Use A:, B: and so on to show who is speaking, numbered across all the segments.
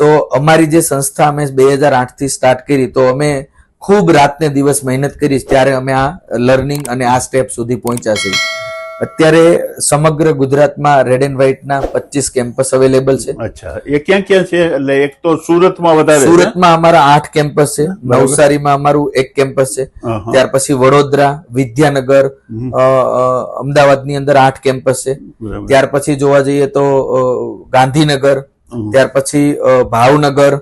A: તો અમારી જે સંસ્થા અમે બે હજાર આઠથી સ્ટાર્ટ કરી તો અમે ખૂબ રાતને દિવસ મહેનત કરી ત્યારે અમે આ લર્નિંગ અને આ સ્ટેપ સુધી પહોંચ્યા છે અત્યારે સમગ્ર ગુજરાતમાં રેડ એન્ડ વ્હાઇટના પચીસ કેમ્પસ અવેલેબલ છે.
B: અચ્છા. એ ક્યાં ક્યાં છે? એટલે એક તો સુરતમાં વધારે
A: સુરતમાં અમારા આઠ કેમ્પસ છે. નવસારીમાં અમારું એક કેમ્પસ છે. ત્યાર પછી વડોદરા વિદ્યાનગર અમદાવાદની અંદર આઠ કેમ્પસ છે. ત્યાર પછી જોવા જઈએ તો ગાંધીનગર ત્યાર પછી ભાવનગર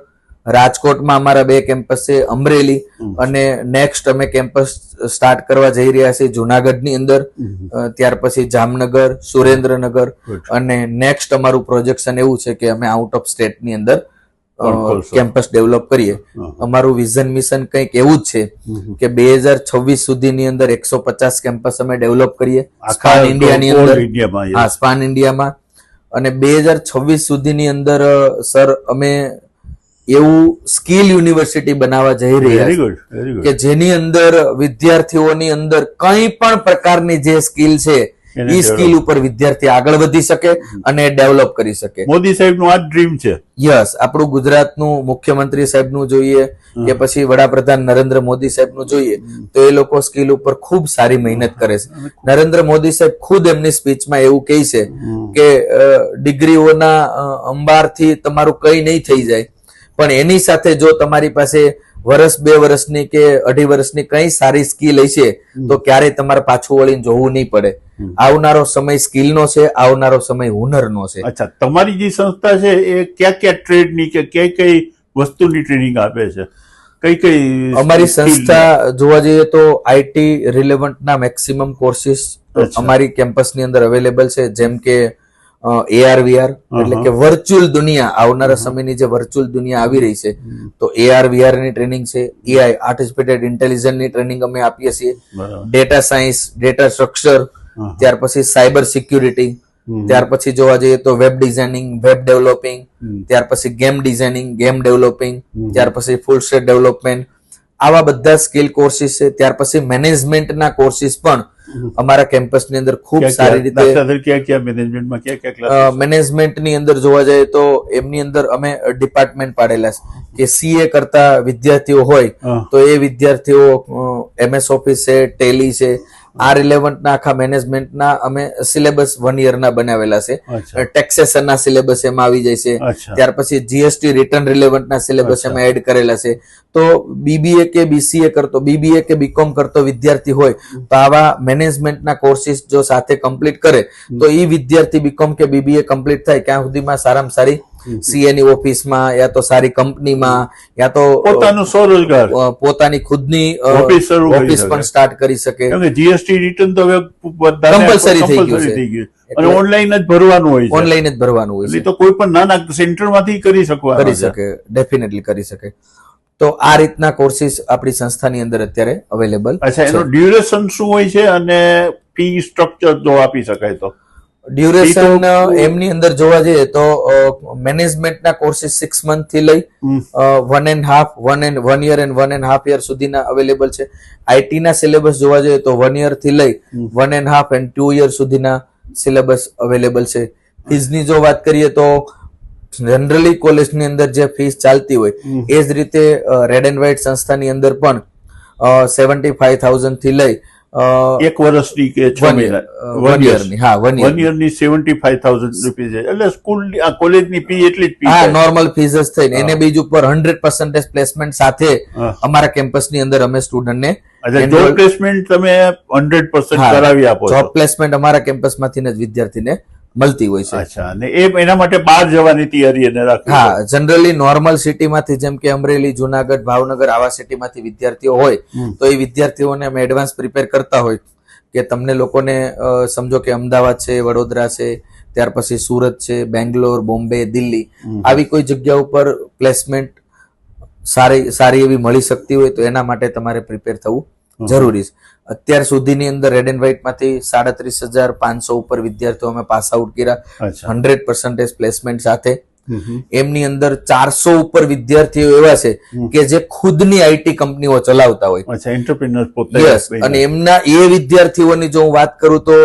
A: રાજકોટમાં અમારા બે કેમ્પસ છે અમરેલી અને નેક્સ્ટ અમે કેમ્પસ સ્ટાર્ટ કરવા જઈ રહ્યા છીએ જુનાગઢની અંદર. ત્યાર પછી જામનગર સુરેન્દ્રનગર અને નેક્સ્ટ અમારું પ્રોજેક્શન એવું છે કે અમે આઉટ ઓફ સ્ટેટની અંદર કેમ્પસ ડેવલપ કરીએ. અમારું વિઝન મિશન કંઈક એવું જ છે કે બે હજાર છવ્વીસ સુધીની અંદર એકસો પચાસ કેમ્પસ અમે ડેવલપ કરીએ.
B: આખા
A: સ્પાન ઇન્ડિયાની અંદર. હા સ્પાન ઇન્ડિયામાં અને બે હજાર છવ્વીસ સુધીની અંદર સર અમે એવું સ્કિલ યુનિવર્સિટી બનાવવા જઈ રહ્યા. કે જેની અંદર વિદ્યાર્થીઓની અંદર કંઈ પણ પ્રકારની જે સ્કિલ છે એ સ્કિલ ઉપર વિદ્યાર્થી આગળ વધી શકે અને ડેવલપ કરી શકે.
B: મોદી સાહેબનું આ ડ્રીમ છે.
A: યસ આપણું ગુજરાતનું મુખ્યમંત્રી સાહેબનું જોઈએ કે પછી વડાપ્રધાન નરેન્દ્ર મોદી સાહેબનું જોઈએ તો એ લોકો સ્કિલ ઉપર ખૂબ સારી મહેનત કરે છે. નરેન્દ્ર મોદી સાહેબ ખુદ એમની સ્પીચમાં એવું કહે છે કે ડિગ્રીઓના અંબારથી તમારું કંઈ નહીં થઈ જાય. પણ એની સાથે જો તમારી પાસે વર્ષ બે વર્ષની કે અઢી વર્ષની કઈ સારી સ્કિલ હશે તો ક્યારે તમારે પાછું વળીને જોવું નહીં પડે. આવનારો સમય સ્કિલનો છે આવનારો સમય હુનરનો છે.
B: અચ્છા તમારી જે સંસ્થા છે એ ક્યાં ક્યાં ટ્રેડની કે કઈ કઈ વસ્તુની ટ્રેનિંગ આપે છે? કઈ કઈ
A: અમારી સંસ્થા જોવા જઈએ તો આઈટી રિલેવન્ટના મેક્સિમમ કોર્સિસ. અમારી કેમ્પસની અંદર અવેલેબલ છે. જેમ કે એઆર વીઆર એટલે કે વર્ચ્યુઅલ દુનિયા આવનારા સમયની જે વર્ચ્યુઅલ દુનિયા આવી રહી છે તો એઆર વીઆરની ટ્રેનિંગ છે. એઆઈ આર્ટિફિશિયલ ઇન્ટેલિજન્સની ટ્રેનિંગ અમે આપીએ છીએ. ડેટા સાયન્સ ડેટા સ્ટ્રક્ચર ત્યાર પછી સાયબર સિક્યુરિટી. ત્યાર પછી જોવા જઈએ તો વેબ ડિઝાઇનિંગ વેબ ડેવલપિંગ. ત્યાર પછી ગેમ ડિઝાઇનિંગ ગેમ ડેવલપિંગ ત્યાર પછી ફૂલ સ્ટેટ ડેવલપમેન્ટ આવા બધા સ્કિલ કોર્સિસ છે. ત્યાર પછી મેનેજમેન્ટના કોર્સિસ પણ અમારા કેમ્પસની અંદર ખૂબ સારી રીતે મેનેજમેન્ટની અંદર જોવા જઈએ તો એમની અંદર અમે ડિપાર્ટમેન્ટ પાડેલા છે. કે સીએ કરતા વિદ્યાર્થીઓ હોય તો એ વિદ્યાર્થીઓ એમએસ ઓફિસ છે ટેલી છે આ રિલેવન્ટના આખા મેનેજમેન્ટના અમે સિલેબસ વન યરના બનાવેલા છે. ટેક્સેશનના સિલેબસ એમાં આવી જાય છે. ત્યાર પછી જીએસટી રિટર્ન રિલેવન્ટના સિલેબસ. એમાં એડ કરેલા છે. તો બીબીએ કે બીસીએ કરતો બીબીએ કે બીકોમ કરતો વિદ્યાર્થી હોય તો આવા મેનેજમેન્ટના કોર્સિસ જો સાથે કમ્પ્લીટ કરે તો એ વિદ્યાર્થી બીકોમ કે બીબીએ કમ્પ્લીટ થાય ત્યાં સુધીમાં સારામાં સારી સીએ ની ઓફિસમાં યા તો સારી કંપનીમાં યા તો
B: પોતાનું સ્વરોજગાર
A: પોતાની ખુદની
B: ઓફિસ
A: પણ સ્ટાર્ટ કરી શકે.
B: જીએસટી રિટર્ન તો હવે
A: કમ્પલસરી થઈ ગયું છે.
B: અને ઓનલાઈન જ ભરવાનું હોય
A: ઓનલાઈન જ ભરવાનું હોય
B: એટલે તો કોઈ પણ નાના સેન્ટરમાંથી કરી શકવા
A: કરી શકે ડેફિનેટલી કરી શકે. તો આ રીતના કોર્સિસ આપણી સંસ્થાની અંદર અત્યારે અવેલેબલ
B: અચ્છા એનો ડ્યુરેશન શું હોય છે? અને ફી સ્ટ્રક્ચર જો આપી શકાય તો.
A: ડ્યુરેશન એમની અંદર જોવા જઈએ તો મેનેજમેન્ટના કોર્સિસ સિક્સ મંથથી લઈ. One and half one and one year and one and half year સુધીના અવેલેબલ છે. આઈટી ના સિલેબસ જોવા જઈએ તો વન યરથી લઈ one and half and two year સુધીના સિલેબસ અવેલેબલ છે. ફીઝની જો વાત કરીએ તો જનરલી કોલેજની અંદર જે ફીસ ચાલતી હોય એ જ રીતે રેડ એન્ડ વ્હાઇટ સંસ્થાની અંદર પણ સેવન્ટી ફાઈવ થાઉઝન્ડથી લઈ
B: એક વર્ષની કે છ મહિના.
A: હા વન
B: વન
A: યર
B: યરની સેવન્ટી ફાઈવ થાઉઝન્ડ રૂપીઝ એટલે સ્કૂલ કોલેજની ફી એટલી જ
A: હા નોર્મલ ફીઝ જ થઈને. એને બીજ ઉપર હંડ્રેડ પર્સન્ટેજ પ્લેસમેન્ટ સાથે. અમારા કેમ્પસની અંદર અમે સ્ટુડન્ટને
B: ને જોબ પ્લેસમેન્ટ તમે હંડ્રેડ પર્સન્ટ કરાવી આપો
A: જોબ પ્લેસમેન્ટ અમારા કેમ્પસમાંથી જ વિદ્યાર્થીને મળતી હોય છે.
B: અચ્છા અને એ એના માટે બહાર જવાની તૈયારી એને
A: હા જનરલી નોર્મલ સિટીમાંથી જેમ કે અમરેલી જુનાગઢ ભાવનગર આવા સિટીમાંથી વિદ્યાર્થીઓ હોય તો એ વિદ્યાર્થીઓને અમે એડવાન્સ પ્રિપેર કરતા હોય કે તમને લોકોને સમજો કે અમદાવાદ છે વડોદરા છે ત્યાર પછી સુરત છે બેંગ્લોર બોમ્બે દિલ્હી આવી કોઈ જગ્યા ઉપર પ્લેસમેન્ટ સારી સારી એવી મળી શકતી હોય તો એના માટે તમારે પ્રિપેર થવું જરૂરી છે. અત્યાર સુધીની અંદર રેડ એન્ડ વ્હાઇટમાંથી સાડત્રીસ હજાર પાંચસો ઉપર વિદ્યાર્થીઓ અમે પાસ આઉટ કર્યા. હંડ્રેડ પર્સન્ટેજ પ્લેસમેન્ટ સાથે. એમની અંદર ચારસો ઉપર વિદ્યાર્થીઓ એવા છે કે જે ખુદની આઈટી કંપનીઓ ચલાવતા હોય. અને એમના એ વિદ્યાર્થીઓની જો હું વાત કરું તો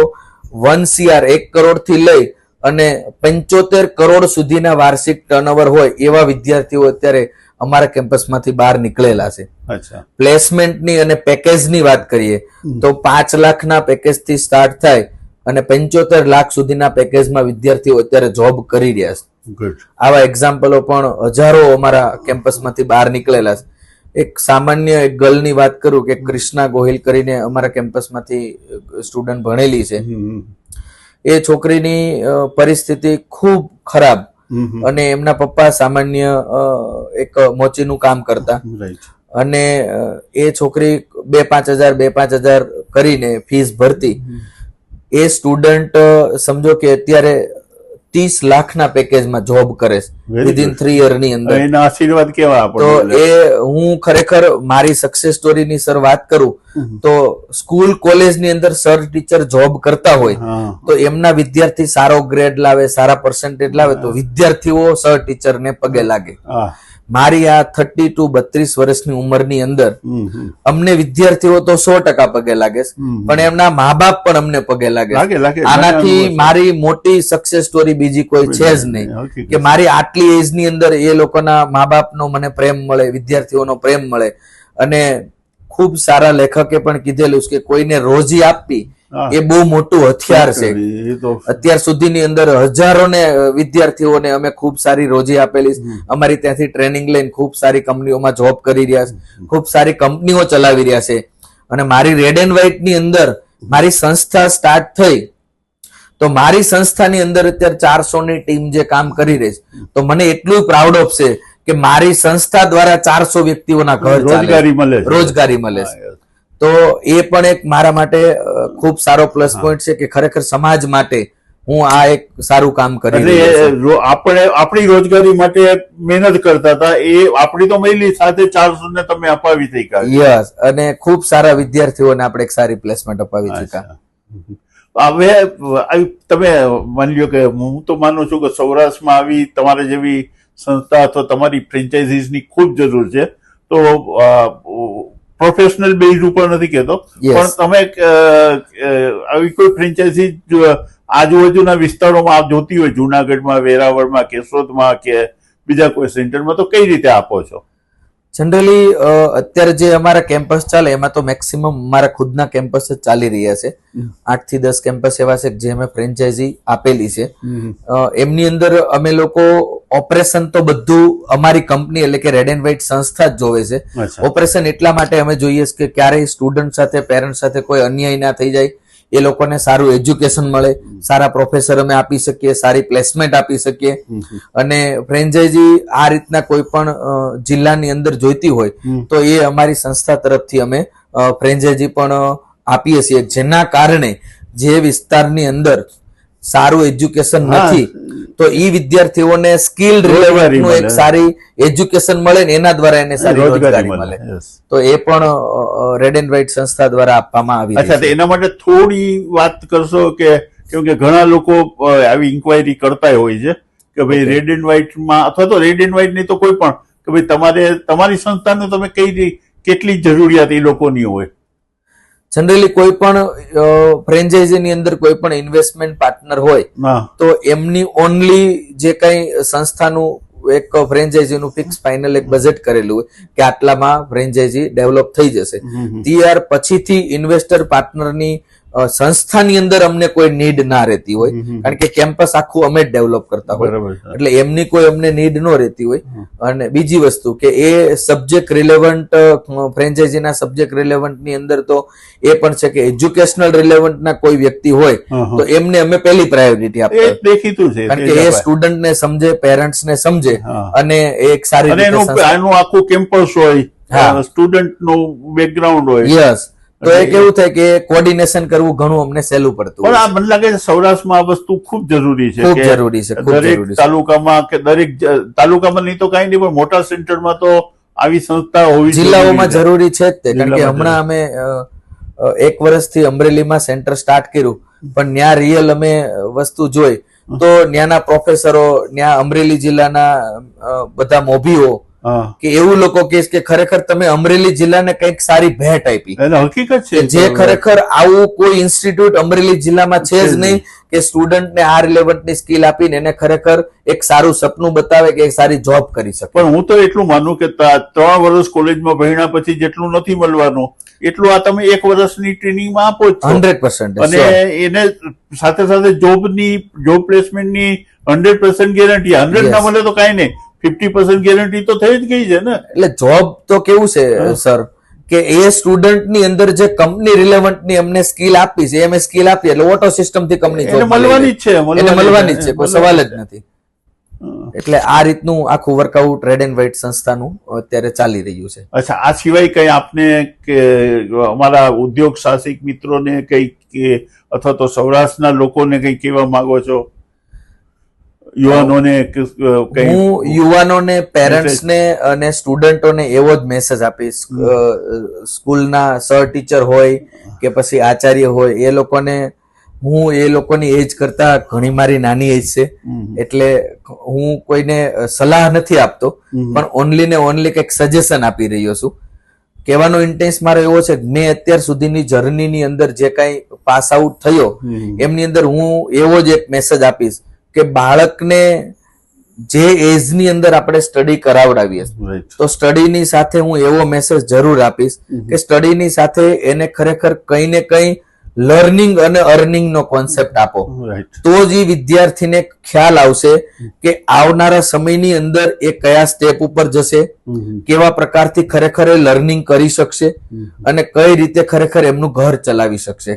A: વન સીઆર એક કરોડથી લઈ અને પંચોતેર કરોડ સુધીના વાર્ષિક ટર્નઓવર હોય એવા વિદ્યાર્થીઓ અત્યારે અમારા કેમ્પસમાંથી બહાર નીકળેલા છે.
B: અચ્છા.
A: પ્લેસમેન્ટની અને પેકેજની વાત કરીએ તો પાંચ લાખના પેકેજથી સ્ટાર્ટ થાય અને પંચોતેર લાખ સુધીના પેકેજમાં વિદ્યાર્થીઓ અત્યારે જોબ કરી રહ્યા છે. આવા એક્ઝામ્પલો પણ હજારો અમારા કેમ્પસમાંથી બહાર નીકળેલા છે. એક સામાન્ય એક ગર્લની વાત કરું કે ક્રિષ્ના ગોહિલ કરીને અમારા કેમ્પસમાંથી સ્ટુડન્ટ ભણેલી છે. એ છોકરીની પરિસ્થિતિ ખૂબ ખરાબ. અને એમના પપ્પા સામાન્ય એક મોચીનું કામ કરતા. અને એ છોકરી બે પાંચ હજાર બે પાંચ હજાર કરીને ફીસ ભરતી. એ સ્ટુડન્ટ સમજો કે અત્યારે ત્રીસ લાખના પેકેજમાં જોબ કરે છે વિધિન થ્રી યરની અંદર.
B: એના આશીર્વાદ કેવા
A: તો એ હું ખરેખર મારી સક્સેસ સ્ટોરીની સર વાત કરું તો સ્કૂલ કોલેજની અંદર સર ટીચર જોબ કરતા હોય તો એમના વિદ્યાર્થી સારો ગ્રેડ લાવે સારા પર્સન્ટેજ લાવે તો વિદ્યાર્થીઓ સર ટીચરને પગે લાગે. મારી આ થર્ટી ટુ બત્રીસ વર્ષની ઉંમરની અંદર. અમને વિદ્યાર્થીઓ તો સો ટકા પગે લાગે છે. પણ એમના મા બાપ પણ અમને પગે લાગે આનાથી મારી મોટી સક્સેસ સ્ટોરી બીજી કોઈ છે જ નહીં. કે મારી આટલી એજની અંદર એ લોકોના મા બાપનો મને પ્રેમ મળે વિદ્યાર્થીઓનો પ્રેમ મળે. અને ખૂબ સારા લેખકે પણ કીધેલું કે કોઈને રોજી આપવી એ બહુ મોટું હથિયાર છે. અત્યાર સુધીની અંદર હજારોને વિદ્યાર્થીઓને અમે ખૂબ સારી રોજી આપેલી અમારી ત્યાંથી ટ્રેનિંગ લઈને ખૂબ સારી કંપનીઓમાં જોબ કરી રહ્યા છે. ખૂબ સારી કંપનીઓ ચલાવી રહ્યા છે. અને મારી રેડ એન્ડ વ્હાઈટની અંદર મારી સંસ્થા સ્ટાર્ટ થઈ. તો મારી સંસ્થાની અંદર અત્યારે ચારસો ની ટીમ જે કામ કરી રહી છે. તો મને એટલું પ્રાઉડ ઓફ છે કે મારી સંસ્થા દ્વારા ચારસો વ્યક્તિઓના ઘર
B: રોજગારી મળે
A: રોજગારી મળે તો એ પણ એક મારા માટે ખૂબ સારો પ્લસ પોઈન્ટ છે કે ખરેખર સમાજ માટે હું આ એક સારું કામ કરી
B: આપણે આપણી રોજગારી માટે મહેનત કરતા હતા એ આપણી તો મળી સાથે ચારસો ને તમે અપાવી થઈ
A: યસ અને ખૂબ સારા વિદ્યાર્થીઓને આપણે એક સારી પ્લેસમેન્ટ અપાવી
B: અચ્છા. હવે તમે માની લ્યો કે હું તો માનું છું કે સૌરાષ્ટ્રમાં આવી તમારે જેવી સંસ્થા અથવા તમારી ફ્રેન્ચાઇઝીસની ખૂબ જરૂર છે. તો પ્રોફેશનલ બેઝ ઉપર નથી કહેતો. પણ તમે આવી કોઈ ફ્રેન્ચાઇઝી આજુબાજુના વિસ્તારોમાં આપ જોતી હોય જુનાગઢમાં વેરાવળમાં કેશોદમાં કે બીજા કોઈ સેન્ટરમાં તો કઈ રીતે આપો છો?
A: જનરલી અત્યારે જે અમારા કેમ્પસ ચાલે એમાં તો મેક્સિમમ અમારા ખુદના કેમ્પસ જ ચાલી રહ્યા છે. આઠથી દસ કેમ્પસ એવા છે જે અમે ફ્રેન્ચાઇઝી આપેલી છે. એમની અંદર અમે લોકો ઓપરેશન તો બધું અમારી કંપની એટલે કે રેડ એન્ડ વ્હાઇટ સંસ્થા જ જોવે છે. ઓપરેશન એટલા માટે અમે જોઈએ છે કે ક્યારેય સ્ટુડન્ટ સાથે પેરેન્ટ સાથે કોઈ અન્યાય ના થઈ જાય. એ લોકોને સારું એજ્યુકેશન મળે, સારા પ્રોફેસર અમે આપી શકીએ, સારી પ્લેસમેન્ટ આપી શકીએ. અને ફ્રેન્ચાઇઝી આ રીતના કોઈ પણ જિલ્લાની અંદર જોઈતી હોય, તો એ અમારી સંસ્થા તરફથી અમે ફ્રેન્ચાઇઝી પણ આપીએ છીએ. જેના કારણે જે વિસ્તારની અંદર સારું એજ્યુકેશન નથી તો ઈ વિદ્યાર્થીઓને સ્કિલ
B: રોજગારી
A: રિલેવન્ટનું એક સારી એજ્યુકેશન મળે ને એના દ્વારા એને સારી રોજગારી મળે. તો એ પણ રેડ એન્ડ વ્હાઇટ સંસ્થા દ્વારા આપવામાં આવી
B: અચ્છા એના માટે થોડી વાત કરશો કે કેમ કે ઘણા લોકો આવી ઇન્કવાયરી કરતા હોય છે કે ભાઈ રેડ એન્ડ વ્હાઇટમાં અથવા તો રેડ એન્ડ વ્હાઇટની તો કોઈ પણ કે ભાઈ તમારે તમારી સંસ્થાને તમે કઈ કેટલી જરૂરિયાત એ લોકોની હોય?
A: જનરલી કોઈ પણ ફ્રેન્ચાઇઝી ની અંદર કોઈ પણ ઇન્વેસ્ટમેન્ટ પાર્ટનર હોય તો એમની ઓનલી જે કઈ સંસ્થાનું એક ફ્રેન્ચાઇઝીનું ફિક્સ ફાઇનલ એક બજેટ કરેલું હોય કે આટલામાં ફ્રેન્ચાઇઝી ડેવલપ થઈ જશે. ત્યાર પછીથી ઇન્વેસ્ટર પાર્ટનરની સંસ્થાની અંદર અમને કોઈ નીડ ના રહેતી હોય. કારણ કે કેમ્પસ આખું અમે જ ડેવલપ કરતા હોય. એટલે એમની કોઈ અમને નીડ ન રહેતી હોય. અને બીજી વસ્તુ કે એ સબ્જેક્ટ રિલેવન્ટ ફ્રેન્ચાઇઝીના સબ્જેક્ટ રિલેવન્ટની અંદર તો એ પણ છે કે એજ્યુકેશનલ રિલેવન્ટ ના કોઈ વ્યક્તિ હોય. તો એમને અમે પહેલી પ્રાયોરિટી આપીએ
B: દેખીતું છે
A: કારણ કે એ સ્ટુડન્ટને સમજે પેરેન્ટ્સ ને સમજે અને એક સારી રીતે
B: આનું આખું કેમ્પસ હોય
A: હા.
B: સ્ટુડન્ટ બેકગ્રાઉન્ડ હોય.
A: યસ તો એ કેવું થાય કે કોર્ડિનેશન કરવું ઘણું અમને સહેલું પડતું
B: પણ આ મને લાગે છે સૌરાષ્ટ્રમાં આ વસ્તુ ખૂબ જરૂરી છે
A: ખૂબ જરૂરી છે,
B: દરેક તાલુકામાં કે દરેક તાલુકામાં નહીં તો કાંઈ નહીં પણ મોટા સેન્ટરમાં તો આવી સંસ્થા હોવી
A: જિલ્લાઓમાં
B: જરૂરી છે.
A: જ તે કારણ કે હમણાં અમે એક વર્ષથી અમરેલીમાં સેન્ટર સ્ટાર્ટ કર્યું પણ ત્યાં રિયલ અમે વસ્તુ જોઈ. તો ત્યાંના પ્રોફેસરો ત્યાં અમરેલી જિલ્લાના બધા મોભીઓ કે એવું લોકો કહેશ કે ખરેખર તમે અમરેલી જિલ્લાને કંઈક સારી ભેટ આપી.
B: હકીકત છે
A: જે ખરેખર આવું કોઈ ઇન્સ્ટિટ્યૂટ અમરેલી જિલ્લામાં છે જ નહીં કે સ્ટુડન્ટને આ રિલેવન્ટની સ્કિલ આપીને એને ખરેખર એક સારું સપનું બતાવે કે એક સારી જોબ કરી શકે.
B: પણ હું તો એટલું માનું કે ત્રણ વર્ષ કોલેજમાં ભણ્યા પછી જેટલું નથી મળવાનું એટલું આ તમે એક વર્ષની ટ્રેનિંગમાં આપો છો.
A: હંડ્રેડ પર્સન્ટ
B: અને એને સાથે સાથે જોબની જોબ પ્લેસમેન્ટની હંડ્રેડ પર્સન્ટ ગેરંટી હંડ્રેડ ના મળે તો કાંઈ નહીં. ફિફ્ટી પર્સન્ટ ગેરંટી તો થઈ જ ગઈ છે ને.
A: એટલે જોબ તો કેવું છે સર કે એ સ્ટુડન્ટની અંદર જે કંપની રિલેવન્ટની અમને સ્કિલ આપી છે એમ સ્કિલ આપી એટલે ઓટો સિસ્ટમથી કંપની
B: એને મળવાની જ છે
A: એને મળવાની જ છે કોઈ સવાલ જ નથી. એટલે આ રીતનું આખું વર્કઆઉટ રેડ એન્ડ વ્હાઇટ સંસ્થાનું અત્યારે ચાલી રહ્યું છે.
B: અચ્છા આ સિવાય કઈ આપને કે અમારા ઉદ્યોગ સાહસિક મિત્રોને કઈ કે અથવા તો સૌરાષ્ટ્રના લોકોને કઈ કહેવા માંગો છો? યુવાનોને
A: હું યુવાનોને પેરેન્ટ્સને અને સ્ટુડન્ટોને એવો જ મેસેજ આપીશ. સ્કૂલના સર ટીચર હોય કે પછી આચાર્ય હોય એ લોકોને હું એ લોકોની એજ કરતા ઘણી મારી નાની એજ છે. એટલે હું કોઈને સલાહ નથી આપતો પણ ઓનલી ને ઓનલી કંઈક સજેશન આપી રહ્યો છું. કહેવાનો ઇન્ટેન્સ મારો એવો છે મેં અત્યાર સુધીની જર્નીની અંદર જે કાંઈ પાસ આઉટ થયો એમની અંદર હું એવો જ એક મેસેજ આપીશ. કે બાળકને જે એજની અંદર આપણે સ્ટડી કરાવડાવીએ તો સ્ટડીની સાથે હું એવો મેસેજ જરૂર આપીશ કે સ્ટડીની સાથે એને ખરેખર કંઈ ને કંઈ લર્નિંગ અને અર્નિંગ નો કોન્સેપ્ટ આપો તો જ એ વિદ્યાર્થીને ખ્યાલ આવશે કે આવનારા સમયની અંદર એ કયા સ્ટેપ ઉપર જશે. કેવા પ્રકારથી ખરેખર એ લર્નિંગ કરી શકશે અને કઈ રીતે ખરેખર એમનું ઘર ચલાવી શકશે.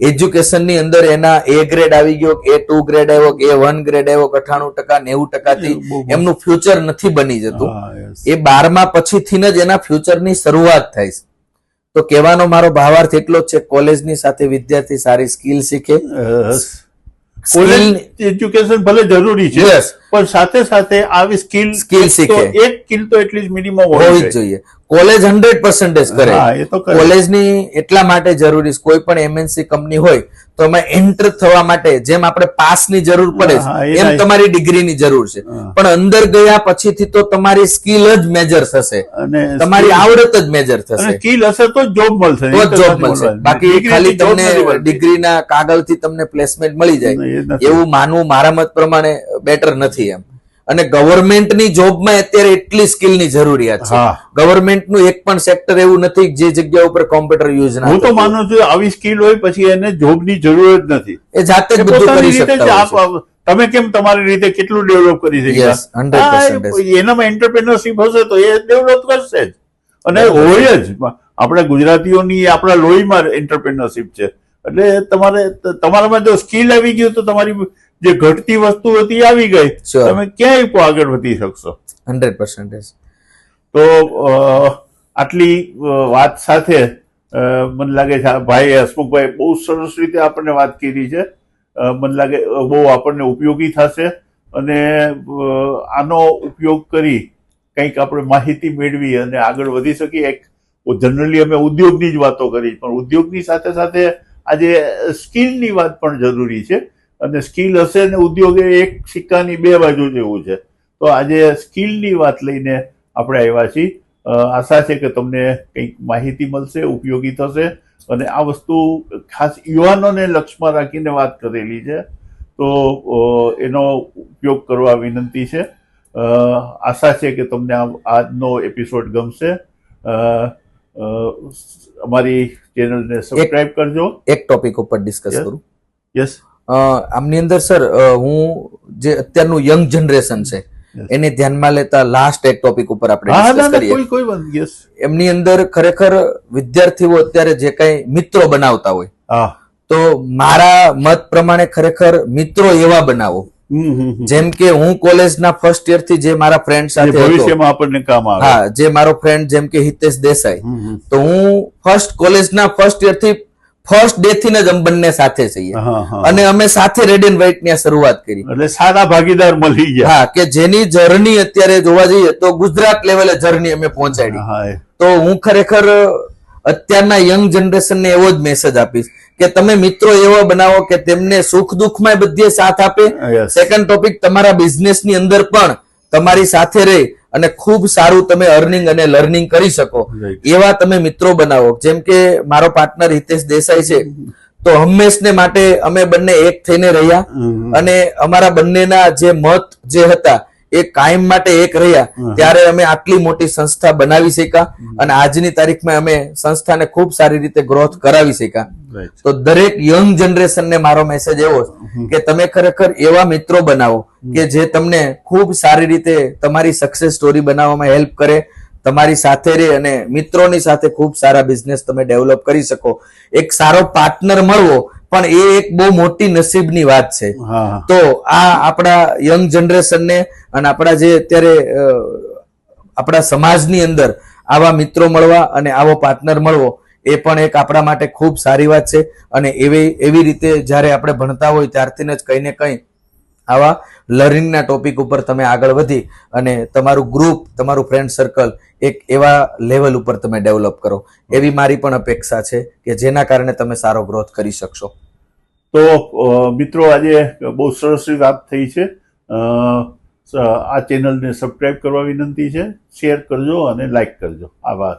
A: એજ્યુકેશનની અંદર એના એ ગ્રેડ આવી ગયો એ ટુ ગ્રેડ આવ્યો એ વન ગ્રેડ આવ્યો અઠાણું ટકા નેવું ટકાથી. એમનું ફ્યુચર નથી બની જતું. એ બારમા પછીથી જ એના ફ્યુચરની શરૂઆત થાય છે. તો કહેવાનો મારો ભાવાર્થ એટલો જ છે કોલેજની સાથે વિદ્યાર્થી સારી સ્કિલ શીખે.
B: કોલેજ એજ્યુકેશન ભલે જરૂરી છે. પણ સાથે સાથે આવી સ્કિલ
A: સ્કિલ શીખે.
B: એક સ્કિલ તો એટલીસ્ટ મિનિમમ
A: હોવી જોઈએ. કોલેજ હંડ્રેડ પર્સન્ટેજ કરે. કોલેજની એટલા માટે જરૂરી કોઈ પણ એમએનસી કંપની હોય તો એમાં એન્ટર થવા માટે જેમ આપણે પાસની જરૂર પડે છે એમ તમારી ડિગ્રીની જરૂર છે. પણ અંદર ગયા પછીથી તો તમારી સ્કિલ જ મેજર થશે.
B: અને
A: તમારી આવડત જ મેજર થશે.
B: સ્કિલ હશે તો જોબ મળશે.
A: તો જોબ મળશે. બાકી ખાલી તમને. ડિગ્રીના કાગળથી તમને પ્લેસમેન્ટ મળી જાય. એવું માનવું મારા મત પ્રમાણે બેટર નથી. એમ. અને ગવર્મેન્ટની જોબમાં અત્યારે એટલી સ્કિલની જરૂરિયાત છે. ગવર્મેન્ટનું એક પણ સેક્ટર એવું નથી જે જગ્યા ઉપર કોમ્પ્યુટર યુઝ ના
B: હું તો માનું છું આવી સ્કિલ હોય પછી એને જોબની જરૂર જ નથી.
A: એ જાતે જ બધું કરી શકતા
B: તમે કેમ તમારી રીતે કેટલું ડેવલપ કરી શક્યા? એનામાં એન્ટરપ્રેનરશિપ હશે તો એ ડેવલપ કરશે જ. અને હોય જ. આપણા ગુજરાતીઓની આપણા લોહીમાં એન્ટરપ્રેનરશિપ છે. એટલે તમારે તમારામાં જો સ્કિલ આવી ગયું તો તમારી જે ઘટતી વસ્તુ હતી આવી ગઈ. તમે ક્યાંય આગળ વધી શકશો.
A: હંડ્રેડ પર્સન્ટેજ
B: તો આટલી વાત સાથે મને લાગે છે ભાઈ હસમુખભાઈ બહુ સરસ રીતે આપણને વાત કરી છે. મને લાગે બહુ આપણને ઉપયોગી થશે. અને આનો ઉપયોગ કરી કંઈક આપણે માહિતી મેળવી અને આગળ વધી શકીએ. એક જનરલી અમે ઉદ્યોગની જ વાતો કરી પણ ઉદ્યોગની સાથે સાથે આજે સ્કિલની વાત પણ જરૂરી છે. અને સ્કિલ હશે ને ઉદ્યોગ એ એક સિક્કાની બે બાજુ જેવું છે. તો આજે સ્કિલની વાત લઈને આપણે આવ્યા છીએ. આશા છે કે તમને કંઈક માહિતી મળશે ઉપયોગી થશે. અને આ વસ્તુ ખાસ યુવાનોને લક્ષમાં રાખીને વાત કરેલી છે. તો એનો ઉપયોગ કરવા વિનંતી છે. આશા છે કે તમને આજનો એપિસોડ ગમશે. અમારી ચેનલને સબસ્ક્રાઇબ કરજો.
A: એક ટોપિક ઉપર ડિસ્કસ કરું.
B: યસ
A: આમની અંદર સર હું જે અત્યારનું યંગ જનરેશન છે એને ધ્યાનમાં લેતા લાસ્ટ એક ટોપિક ઉપર આપણે એમની અંદર ખરેખર વિદ્યાર્થીઓ અત્યારે જે કઈ મિત્રો બનાવતા હોય
B: હા.
A: તો મારા મત પ્રમાણે ખરેખર મિત્રો એવા બનાવો. જેમ કે હું કોલેજના ફર્સ્ટ યરથી જે મારા ફ્રેન્ડ સાથે
B: ભવિષ્યમાં આપણને કામ આવે.
A: હા જે મારો ફ્રેન્ડ જેમ કે હિતેશ દેસાઈ. તો હું ફર્સ્ટ કોલેજના ફર્સ્ટ યરથી ફર્સ્ટ ડે થી જ બંને સાથે છીએ. અને અમે સાથે રેડ એન્ડ વ્હાઇટની શરૂઆત કરી.
B: એટલે સારા ભાગીદાર મળી ગયા.
A: હા કે જેની જર્ની અત્યારે જોવા જઈએ તો ગુજરાત લેવલે જર્ની અમે પહોંચાડી. તો હું ખરેખર અત્યારના યંગ જનરેશનને એવો જ મેસેજ આપીશ કે તમે મિત્રો એવો બનાવો કે તેમને સુખ દુઃખમાં બધે સાથ આપે. સેકન્ડ ટોપિક તમારા બિઝનેસની અંદર પણ તમારી સાથે રહી. અને ખૂબ સારું તમે અર્નિંગ અને લર્નિંગ કરી શકો. એવા તમે મિત્રો બનાવો. જેમ કે મારો પાર્ટનર હિતેશ દેસાઈ છે. તો હંમેશને માટે અમે બંને એક થઈને રહ્યા. અને અમારા બંનેના જે મત જે હતા એ કાયમ માટે એક રહ્યા ત્યારે અમે આટલી મોટી સંસ્થા બનાવી શક્યા અને આજની તારીખમાં અમે સંસ્થાને ખૂબ સારી રીતે ગ્રોથ કરાવી શક્યા. તો દરેક યંગ જનરેશનને મારો મેસેજ એવો કે તમે ખરેખર એવા મિત્રો બનાવો કે જે તમને ખૂબ સારી રીતે તમારી સક્સેસ સ્ટોરી બનાવવામાં હેલ્પ કરે તમારી સાથે રહે અને મિત્રોની સાથે ખૂબ સારા બિઝનેસ તમે ડેવલપ કરી શકો. એક સારો પાર્ટનર મળવો પણ એ એક બહુ મોટી નસીબની વાત છે. તો આ આપણા યંગ જનરેશનને અને આપણા જે અત્યારે આપણા સમાજની અંદર આવા મિત્રો મળવા અને આવો પાર્ટનર મળવો એ પણ એક આપણા માટે ખૂબ સારી વાત છે. અને એવી એવી રીતે જ્યારે આપણે ભણતા હોય ત્યારથી જ કંઈ ને કંઈ આવા લર્નિંગના ટોપિક ઉપર તમે આગળ વધી અને તમારું ગ્રુપ તમારું ફ્રેન્ડ સર્કલ એક એવા લેવલ ઉપર તમે ડેવલપ કરો. એવી મારી પણ અપેક્ષા છે કે જેના કારણે તમે સારો ગ્રોથ કરી શકશો.
B: તો મિત્રો, આજે બહુ સરસ વાત થઈ છે. આ ચેનલને સબસ્ક્રાઈબ કરવા વિનંતી છે. શેર કરજો અને લાઈક કરજો. આભાર.